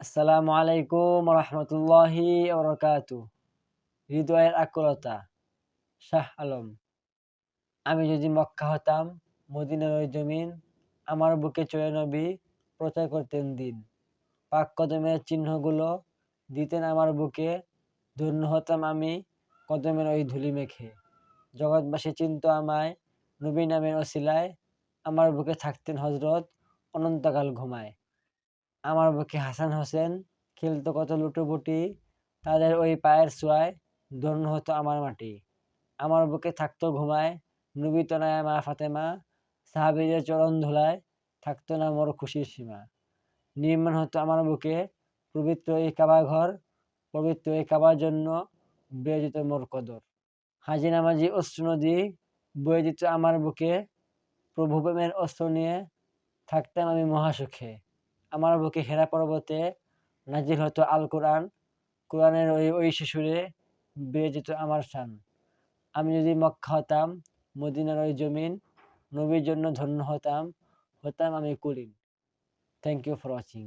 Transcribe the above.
আসসালামু আলাইকুম রহমতুল্লাহি হৃদয়ের আকুলতা শাহ আলম আমি যদি মক্কা হতাম, মদিনার ওই জমিন আমার বুকে চড়ে নবী প্রচার করতেন দিন। পাক কদমের চিহ্নগুলো দিতেন আমার বুকে, ধন্য হতাম আমি কদমের ওই ধুলি মেখে। জগৎবাসী চিন্ত আমায়, নবী নামের অসিলায় আমার বুকে থাকতেন হজরত অনন্তকাল ঘুমায়। আমার বুকে হাসান হোসেন খেলতো কত লুটোপুটি, তাদের ওই পায়ের ছোঁয়ায় ধন্য হতো আমার মাটি। আমার বুকে থাকতো ঘুমায়, নবী তনায় মা ফাতেমা, সাহাবিদের চরণ ধুলায় থাকতো না মোর খুশির সীমা। নির্মাণ হতো আমার বুকে পবিত্র এই কাবা ঘর, পবিত্র এই কাবার জন্য বেয়ে যেত মোর কদর। হাজি নামাজি অশ্রু নদী বয়ে যেত আমার বুকে, প্রভু প্রেমের অস্ত্র নিয়ে থাকতাম আমি মহাসুখে। আমার বুকে হেরা পর্বতে নাজির হতো আল কোরআন, কোরআনের ওই ওই শিশুরে বেয়ে যেত আমার শান। আমি যদি মক্কা হতাম, মদিনার ওই জমিন নবীর জন্য ধন্য হতাম হতাম আমি cooling. Thank you for watching